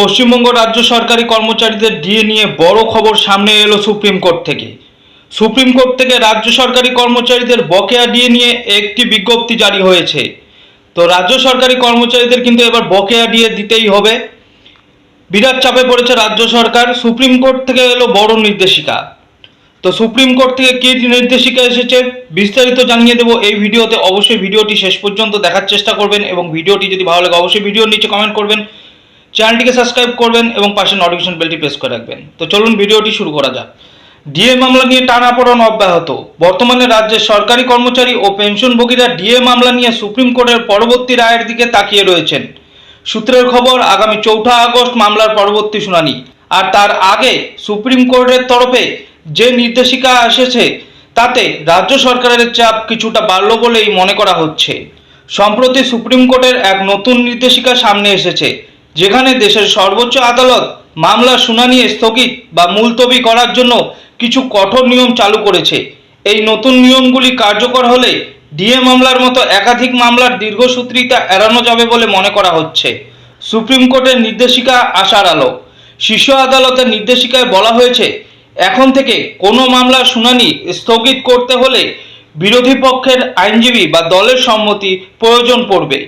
পশ্চিমবঙ্গ রাজ্য সরকারি কর্মচারীদের ডিএ নিয়ে বড় খবর সামনে এলো সুপ্রিম কোর্ট থেকে। সুপ্রিম কোর্ট থেকে রাজ্য সরকারি কর্মচারীদের বকেয়া ডিএ নিয়ে একটি বিজ্ঞপ্তি জারি হয়েছে। তো রাজ্য সরকারি কর্মচারীদের কিন্তু এবার বকেয়া ডিএ দিতেই হবে। বিরাট চাপে পড়েছে রাজ্য সরকার, সুপ্রিম কোর্ট থেকে এলো বড় নির্দেশিকা। তো সুপ্রিম কোর্ট থেকে কী নির্দেশিকা এসেছে বিস্তারিত জানিয়ে দেবো এই ভিডিওতে। অবশ্যই ভিডিওটি শেষ পর্যন্ত দেখার চেষ্টা করবেন এবং ভিডিওটি যদি ভালো লাগে অবশ্যই ভিডিওর নিচে কমেন্ট করবেন। চ্যানেলটিকে সাবস্ক্রাইব করবেন এবং পাশে নোটিফিকেশন বেলটি প্রেস করে রাখবেন। তো চলুন ভিডিওটি শুরু করা যাক। ডিএ মামলা নিয়ে টানাপোড়ন অব্যাহত। বর্তমানে রাজ্যের সরকারি কর্মচারী ও পেনশনভোগীরা ডিএ মামলা নিয়ে সুপ্রিম কোর্টের পরবর্তী রায়ের দিকে তাকিয়ে রয়েছেন। সূত্রের খবর, আগামী চৌঠা আগস্ট মামলার পরবর্তী শুনানি। আর তার আগে সুপ্রিম কোর্টের তরফে যে নির্দেশিকা এসেছে, তাতে রাজ্য সরকারের চাপ কিছুটা বাড়ল বলেই মনে করা হচ্ছে। সম্প্রতি সুপ্রিম কোর্টের এক নতুন নির্দেশিকা সামনে এসেছে। যেখানে দেশের সর্বোচ্চ আদালত মামলার শুনানি স্থগিত বা মুলতবি করার জন্য কিছু কঠোর নিয়ম চালু করেছে। এই নতুন নিয়মগুলি কার্যকর হলে ডিএ মামলার মতো একাধিক মামলার দীর্ঘসূত্রিতা এড়ানো যাবে বলে মনে করা হচ্ছে। সুপ্রিম কোর্টের নির্দেশিকা আসার আলো। শীর্ষ আদালতের নির্দেশিকায় বলা হয়েছে, এখন থেকে কোনো মামলার শুনানি স্থগিত করতে হলে বিরোধী পক্ষের আইনজীবী বা দলের সম্মতি প্রয়োজন পড়বে।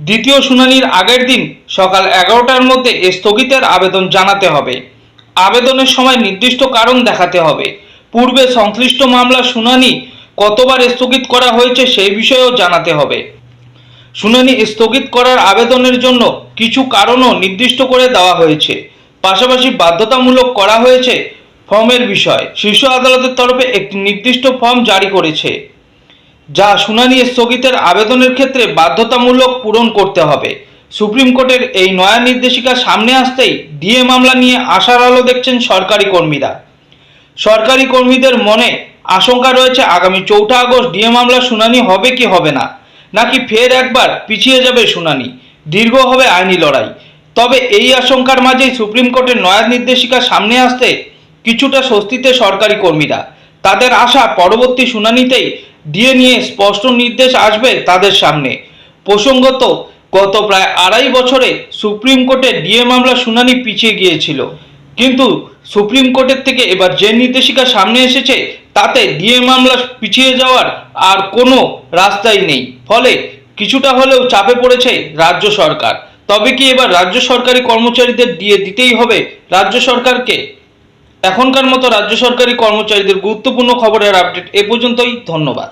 দ্বিতীয় শুনানির আগের দিন সকাল এগারোটার মধ্যে স্থগিতের আবেদন জানাতে হবে। আবেদনের সময় নির্দিষ্ট কারণ দেখাতে হবে। পূর্বে সংশ্লিষ্ট মামলার শুনানি কতবার স্থগিত করা হয়েছে সেই বিষয়েও জানাতে হবে। শুনানি স্থগিত করার আবেদনের জন্য কিছু কারণও নির্দিষ্ট করে দেওয়া হয়েছে। পাশাপাশি বাধ্যতামূলক করা হয়েছে ফর্মের বিষয়। শীর্ষ আদালতের তরফে একটি নির্দিষ্ট ফর্ম জারি করেছে। যা শুনানি স্থগিতের আবেদনের ক্ষেত্রে বাধ্যতামূলক পূরণ করতে হবে। সুপ্রিম কোর্টের এই নয়া নির্দেশিকা সামনে আসতেই ডিএ মামলা নিয়ে আশার আলো দেখছেন সরকারি কর্মীরা। সরকারি কর্মীদের মনে আশঙ্কা রয়েছে আগামী চৌঠা আগস্ট ডিএ মামলার শুনানি হবে কি হবে না, নাকি ফের একবার পিছিয়ে যাবে শুনানি, দীর্ঘ হবে আইনি লড়াই। তবে এই আশঙ্কার মাঝেই সুপ্রিম কোর্টের নয়া নির্দেশিকা সামনে আসতে কিছুটা স্বস্তিতে সরকারি কর্মীরা। তাদের আশা পরবর্তী শুনানিতেই ডিএ নিয়ে স্পষ্ট নির্দেশ আসবে তাদের সামনে। প্রসঙ্গত, গত প্রায় আড়াই বছরে সুপ্রিম কোর্টে ডিএ মামলা শুনানি পিছিয়ে গিয়েছিল। কিন্তু সুপ্রিম কোর্টের থেকে এবার যে নির্দেশিকা সামনে এসেছে, তাতে ডিএ মামলা পিছিয়ে যাওয়ার আর কোনো রাস্তাই নেই। ফলে কিছুটা হলেও চাপে পড়েছে রাজ্য সরকার। তবে কি এবার রাজ্য সরকারি কর্মচারীদের দিয়ে দিতেই হবে? রাজ্য সরকারকে এখনকার মতো রাজ্য সরকারি কর্মচারীদের গুরুত্বপূর্ণ খবরের আপডেট এ পর্যন্তই ধন্যবাদ।